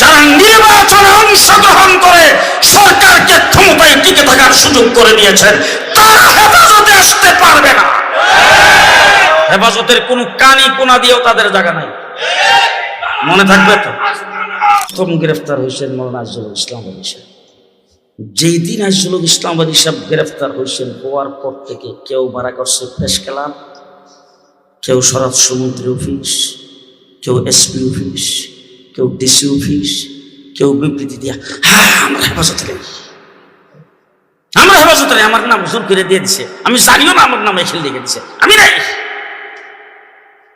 যারা নির্বাচনে অংশগ্রহণ করে সরকারকে ক্ষমতায় টিকে থাকার সুযোগ করে দিয়েছেন। তারা হেফাজতে আসতে পারবে না। হেফাজতের কোনো কানি কোনা দিয়েও তাদের জায়গা নাই। মনে থাকবে তো? প্রথম গ্রেফতার হয়েছেন মৌলানা আজরুল ইসলাম আলী সাহেব। যেই দিন আজরুল ইসলাম আলী সাহেব গ্রেফতার হয়েছেন, হওয়ার পর থেকে কেউ মারা করছে প্রেস কেউ স্বরাষ্ট্রমন্ত্রী অফিস, কেউ এসপি অফিস কেউ ডিসি অফিস, কেউ বিবৃতি দিয়া হ্যাঁ আমরা হেফাজতে নেই। আমরা হেফাজতে নেই, আমার নাম জোর করে দিয়ে দিছে। আমি জানিও না আমার নাম এখানে লিখে দিছে। আমি নাই।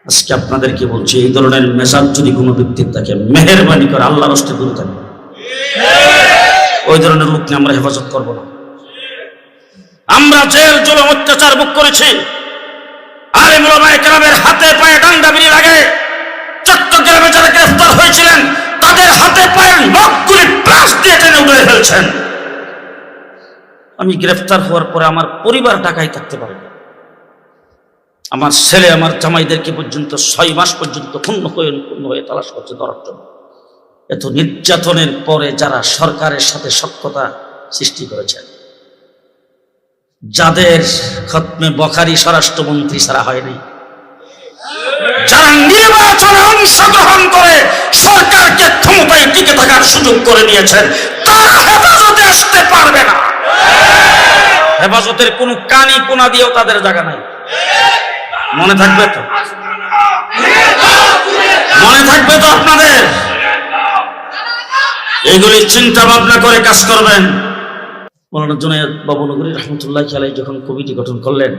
আজকে আপনাদেরকে বলছি, এই ধরনের মেজাজ যদি কোনো ব্যক্তির থাকে, মেহরবানি করে আল্লাহ রস্তে দূরে থাকবে। ওই ধরনের লোককে আমরা হেফাজত করব না। আমরা জেল, জুলম, অত্যাচার বুক করেছি। আরে মোলামায় গ্রামের হাতে পায়ে ডান্ডা বিড়ি লাগে। ফেলছেন। আমি গ্রেফতার হওয়ার পরে আমার পরিবার ঢাকায় থাকতে পারে আমার ছেলে, আমার জামাইদেরকে পর্যন্ত ছয় মাস পর্যন্ত ক্ষুণ্ণ হয়ে ক্ষুণ্ণ হয়ে তালাশ করছে ধরার জন্য। এত নির্যাতনের পরে যারা সরকারের সাথে সক্ষতা সৃষ্টি করেছেন যাদের খতমে বখারি স্বরাষ্ট্রমন্ত্রী ছাড়া হয়নি, যারা নির্বাচনে অংশগ্রহণ করে সরকারকে ক্ষমতায় টিকে থাকার সুযোগ করে হেফাজতে আসতে পারবে না। হেফাজতের কোনো কানি কোনা দিয়েও তাদের জায়গা নাই। মনে থাকবে তো? মনে থাকবে তো আপনাদের? এগুলি চিন্তা ভাবনা করে কাজ করবেন। মৌলানা জুনায়দ বাবু নগরী রহমতুল্লাহ আলাই যখন কমিটি গঠন করলেন,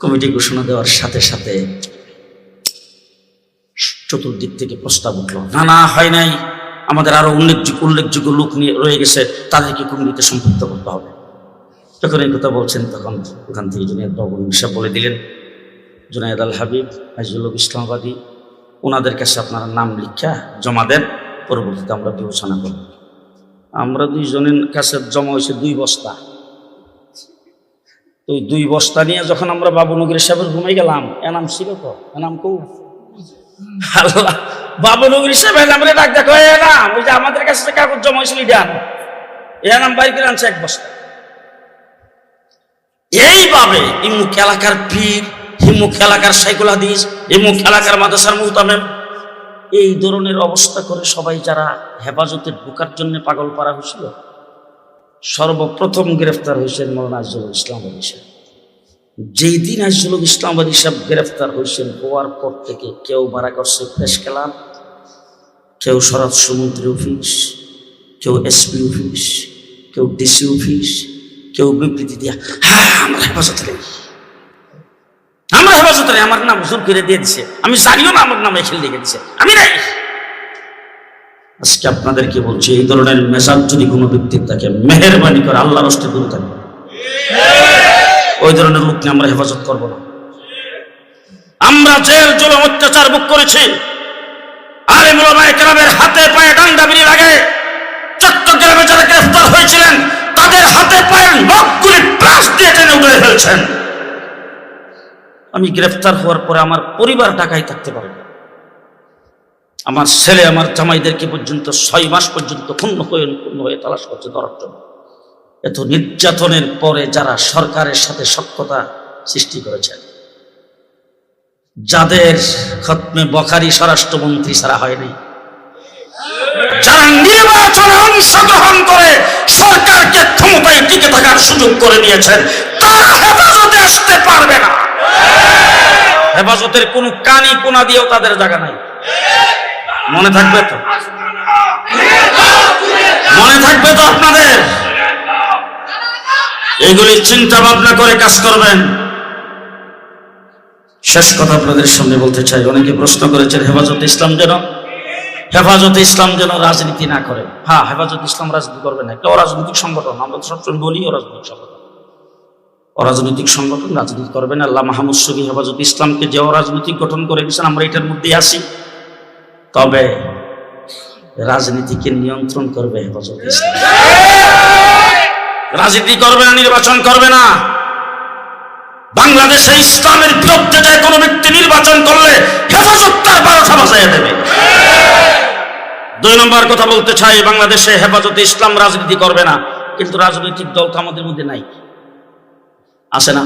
কমিটি ঘোষণা দেওয়ার সাথে সাথে চতুর্দিক থেকে প্রস্তাব উঠল। না না, হয় নাই। আমাদের আরও উল্লেখযোগ্য উল্লেখযোগ্য লোক নিয়ে রয়ে গেছে, তাদেরকে কমিটিতে সম্পৃক্ত করতে হবে। যখন এই কথা বলছেন, তখন ওখান থেকে জুনায়দ বাবু হিসাব বলে দিলেন, জুনায়দ আল হাবিব আজিজুল ইসলামাবাদী, ওনাদের কাছে আপনারা নাম লিখা জমা দেন, পরবর্তীতে আমরা বিবেচনা করব। আমরা দুইজনের কাছে জমা হয়েছে দুই বস্তা। তো দুই বস্তা নিয়ে যখন আমরা বাবুনগরী সাহেবের ঘুমাই গেলাম, এনাম ছিল তো? এনাম কৌ আল্লাহ! বাবুনগরী সাহেব এনামরে ডাক দেখো এনাম ওই যে আমাদের কাছে যে কাগজ জমা হয়েছিল আনো। এনাম বাইর করে আনছে এক বস্তা। এইভাবে ইমুক এলাকার পীর হিমুক এলাকার সাইকুল হাদিস হিমুক এলাকার মাদ্রাসার মুহতামেম, এই ধরনের অবস্থা করে সবাই যারা হেফাজতে ঢোকার জন্য পাগল পারা হয়েছিল, সর্বপ্রথম গ্রেফতার হয়েছেন মৌলানা আজরুল ইসলাম আলী যেই দিন আজরুল ইসলাম আলী সাহেব গ্রেফতার হয়েছেন, হওয়ার পর থেকে কেউ মারা করছে প্রেস খেলাম কেউ স্বরাষ্ট্রমন্ত্রী অফিস, কেউ এসপি অফিস, কেউ ডিসি অফিস, কেউ বিবৃতি দিয়া হ্যাঁ আমরা হেফাজতে নেই। আমরা হেফাজতে নেই, আমার নাম জোর করে দিয়ে দিছে। আমি জানিও না আমার নাম এখানে দিছে। আমি নাই। আজকে আপনাদেরকে বলছি, এই ধরনের মেজাজ যদি কোনো ব্যক্তির থাকে, মেহরবানি করে আল্লাহ রস্তে দূরে থাকবে। ওই ধরনের লোককে আমরা হেফাজত করব না। আমরা জেল, জুলম, অত্যাচার বুক করেছি। আরে মোলামায় গ্রামের হাতে পায়ে ডান্ডা বিড়ি লাগে। চট্টগ্রামে যারা গ্রেফতার হয়েছিলেন, তাদের হাতে পায়ে নখগুলি প্লাস দিয়ে টেনে উড়ে ফেলছেন। আমি গ্রেফতার হওয়ার পরে আমার পরিবার ঢাকায় থাকতে পারে আমার ছেলে, আমার জামাইদেরকে পর্যন্ত ছয় মাস পর্যন্ত ক্ষুণ্ণ হয়ে ক্ষুণ্ণ হয়ে তালাশ করছে ধরার জন্য। এত নির্যাতনের পরে যারা সরকারের সাথে সক্ষতা সৃষ্টি করেছেন যাদের খতমে বখারি স্বরাষ্ট্রমন্ত্রী ছাড়া হয়নি যারা নির্বাচনে অংশগ্রহণ করে সরকারকে ক্ষমতায় টিকে থাকার সুযোগ করে দিয়েছেন, তারা হেফাজতে আসতে পারবে না। হেফাজতের কোনো কানি কোনা দিয়েও তাদের জায়গা নাই। মনে থাকবে তো? মনে থাকবে তো আপনাদের? এগুলি চিন্তা ভাবনা করে কাজ করবেন। শেষ কথা আপনাদের সামনে বলতে চাই। অনেকে প্রশ্ন করেছেন, হেফাজত ইসলাম যেন হেফাজত ইসলাম যেন রাজনীতি না করে। হ্যাঁ হেফাজত ইসলাম রাজনীতি করবে না। একটা অরাজনৈতিক সংগঠন। আমরা সবসময় বলি অরাজনৈতিক সংগঠন। অরাজনৈতিক সংগঠন রাজনীতি করবে না। আল্লাহ মাহমুদ শফি হেফাজত ইসলামকে যে অরাজনৈতিক গঠন করে গেছেন আমরা এটার মধ্যেই আসি তবে রাজনীতিকে নিয়ন্ত্রণ করবে হেফাজত ইসলাম। রাজনীতি করবে না, নির্বাচন করবে না। বাংলাদেশে ইসলামের বিরুদ্ধে যে কোনো ব্যক্তি নির্বাচন করলে হেফাজত তার বারোটা বাজাইয়া দেবে। দুই নম্বর কথা বলতে চাই, বাংলাদেশে হেফাজতে ইসলাম রাজনীতি করবে না, কিন্তু রাজনৈতিক দল তো আমাদের মধ্যে নাই। আসে না?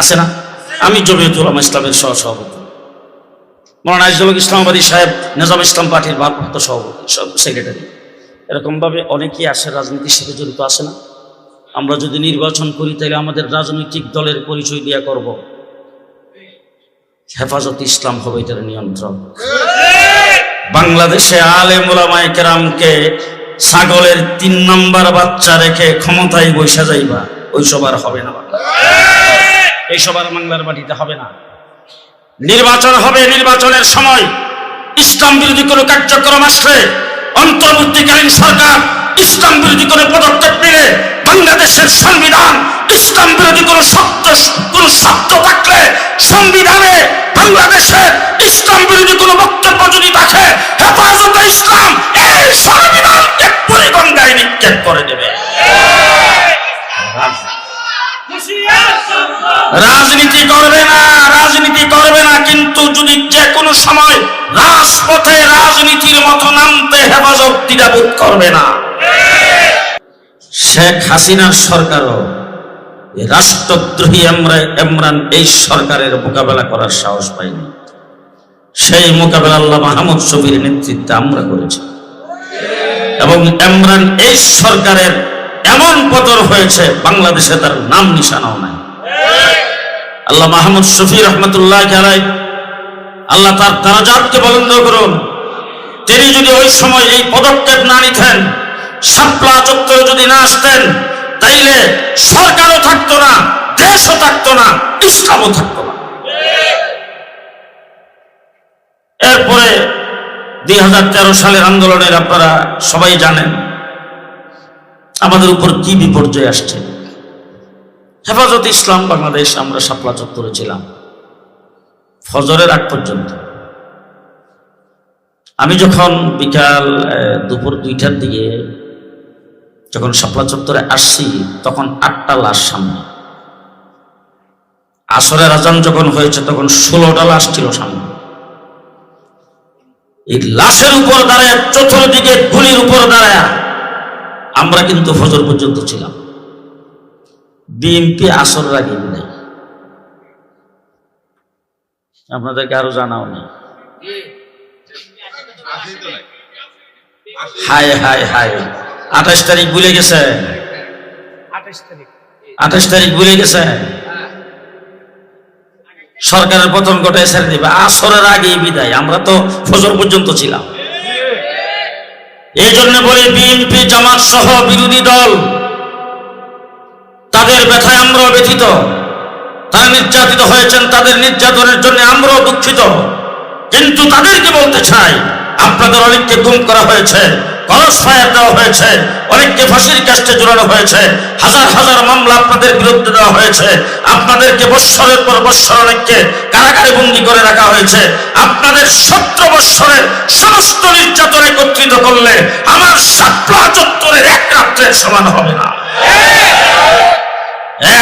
আসে না? আমি জমিয়তুল ইসলামের সহ সভাপতি মৌলানা আইজুল ইসলামাবাদী সাহেব, নিজাম ইসলাম পার্টির ভারপ্রাপ্ত সভাপতি সেক্রেটারি এরকমভাবে অনেকেই আসে, রাজনীতির সাথে জড়িত আসে না? আমরা যদি নির্বাচন করি, তাহলে আমাদের রাজনৈতিক দলের পরিচয় দিয়া করব। হেফাজত ইসলাম হবে এটার নিয়ন্ত্রণ। বাংলাদেশে আলে মোলামায় কেরামকে ছাগলের তিন নম্বর বাচ্চা রেখে ক্ষমতায় বৈশা যাইবা ওইসব আর হবে না। এইসব আর বাংলার বাড়িতে হবে না। নির্বাচন হবে, নির্বাচনের সময় ইসলাম বিরোধী কোনো কার্যক্রম আসলে অন্তর্বর্তীকালীন সরকার ইসলাম বিরোধী কোনো পদক্ষেপ নিলে বাংলাদেশের সংবিধান, ইসলাম বিরোধী কোনো শব্দ কোনো শব্দ থাকলে সংবিধানে বাংলাদেশের ইসলাম বিরোধী কোনো বক্তব্য যদি থাকে হেফাজতে ইসলাম এই সংবিধানকে পরিগঙ্গায় নিক্ষেপ করে দেবে। রাজনীতি করবে না, রাজনীতি করবে না, কিন্তু যদি যে কোনো সময় রাজপথে রাজনীতির মতো নামতে হেফাজত দ্বিধাবোধ করবে না। শেখ হাসিনার সরকারও রাষ্ট্রদ্রোহী এমরা- এমরান এই সরকারের মোকাবেলা করার সাহস পাইনি। সেই মোকাবেলা আল্লাহ মাহমুদ শফির নেতৃত্বে আমরা করেছি। এবং এমরান এই সরকারের এমন পতন হয়েছে, বাংলাদেশে তার নাম নিশানাও নাই। আল্লাহ মাহমুদ শফি রহমতুল্লাহ আল্লাহ তার দারাজাতকে বলন্দ করুন। তিনি যদি ওই সময় এই পদক্ষেপ না নিতেন শাপলা চত্বরে যদি না আসতেন, তাইলে সরকারও থাকতো না, দেশও থাকতো না, ইসলামও থাকতো না। এরপরে দুই হাজার তেরো সালের আন্দোলনের আপনারা সবাই জানেন, আমাদের উপর কি বিপর্যয় আসছে। হেফাজত ইসলাম বাংলাদেশ আমরা শাপলা চত্বরে ছিলাম ফজরের আগ পর্যন্ত। আমি যখন বিকাল দুপুর দুইটার দিকে যখন শাপলা চত্বরে আসছি, তখন আটটা লাশ সামনে। আসরের আজান যখন হয়েছে, তখন ষোলোটা লাশ ছিল সামনে। এই লাশের উপর দাঁড়ায়, চতুর্দিকে গুলির উপর দাঁড়ায়। আমরা কিন্তু ফজর পর্যন্ত ছিলাম। বিএনপি আসর আগে বিদায় আপনাদেরকে আরও জানাও নেই। হায় হায় হায়। আঠাশ তারিখ ভুলে গেছে। আঠাশ তারিখ। ভুলে গেছে। সরকারের পতন ঘটায় ছেড়ে দিবে। আসরের আগেই বিদায়। আমরা তো ফজর পর্যন্ত ছিলাম। এই জন্য বলি বিএনপি জামাত সহ বিরোধী দল তাদের ব্যথায় আমরাও ব্যথিত। তারা নির্যাতিত হয়েছেন তাদের নির্যাতনের জন্য আমরাও দুঃখিত। কিন্তু তাদেরকে বলতে চাই আপনাদের অনেককে গুম করা হয়েছে। করস ফায়ার দেওয়া হয়েছে, অনেককে ফাঁসির কাস্টে জোড়ানো হয়েছে, হাজার হাজার মামলা আপনাদের বিরুদ্ধে দেওয়া হয়েছে, আপনাদেরকে বৎসরের পর বৎসর অনেককে কারাগারে বন্দি করে রাখা হয়েছে, আপনাদের সতেরো বৎসরের সমস্ত নির্যাতন একত্রিত করলে আমার সাতলা চত্বরের এক রাত্রের সমান হবে না।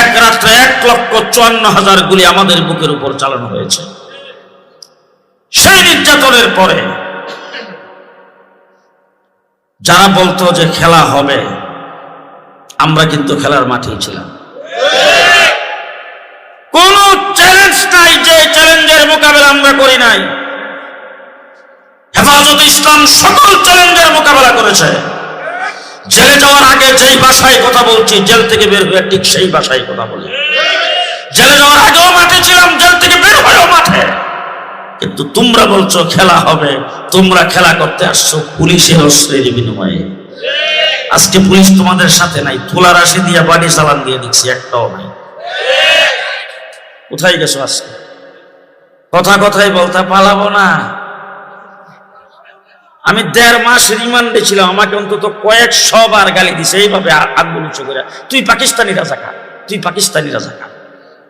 এক রাত্রে এক লক্ষ চুয়ান্ন হাজার গুলি আমাদের বুকের উপর চালানো হয়েছে। সেই নির্যাতনের পরে যারা বলতো যে খেলা হবে, আমরা কিন্তু খেলার মাঠেই ছিলাম। কোন চ্যালেঞ্জ নাই যে চ্যালেঞ্জের মোকাবেলা আমরা করি নাই। হেফাজত ইসলাম সকল চ্যালেঞ্জের মোকাবেলা করেছে। জেলে যাওয়ার আগে যেই ভাষায় কথা বলছি, জেল থেকে বের হয়ে ঠিক সেই ভাষায় কথা বলি। জেলে যাওয়ার আগেও মাঠে ছিলাম, জেল থেকে বের হয়েও মাঠে। কিন্তু তোমরা বলছো খেলা হবে, তোমরা খেলা করতে আসছো পুলিশের অস্ত্রের বিনিময়ে। আজকে পুলিশ তোমাদের সাথে নাই তুলার আসি দিয়ে বাড়ি চালান দিয়ে দিচ্ছি, একটাও নাই। কোথায় গেছো আজকে? কথা কথাই বলতে পালাবো না। আমি দেড় মাস রিমান্ডে ছিলাম, আমাকে অন্তত কয়েকশো বার গালি দিছে, এইভাবে আগুন উঁচু করে। তুই পাকিস্তানি রাজাকার তুই পাকিস্তানি রাজাকার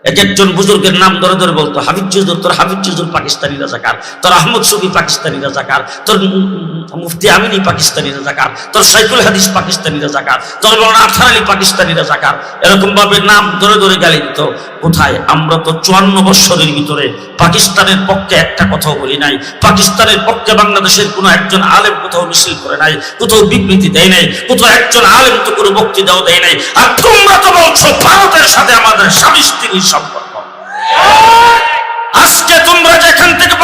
এক একজন বুজুর্গের নাম ধরে ধরে বলতো হাবিজ জুজুর তোর হাবিজ জুজুর পাকিস্তানি রাজাকার তোর আহমদ শফি পাকিস্তানি রাজাকার তোর উম, উম, মুফতি আমিনী পাকিস্তানি রাজাকার তোর সাইকুল হাদিস পাকিস্তানি রাজাকার তোর বলুন আথার আলী পাকিস্তানি রাজাকার। এরকম ভাবে নাম ধরে ধরে গালি দিত। কোথায়? আমরা তো চুয়ান্ন বৎসরের ভিতরে পাকিস্তানের পক্ষে একটা কথাও বলি নাই। পাকিস্তানের পক্ষে বাংলাদেশের কোনো একজন আলেম কোথাও মিছিল করে নাই কোথাও বিবৃতি দেয় নাই কোথাও একজন আলেম তো কোনো বক্তৃতাও দেয় নাই। আর তোমরা তো বলছো ভারতের সাথে আমাদের স্বামী স্ত্রীর সম্পর্ক। আজকে তোমরা যেখান থেকে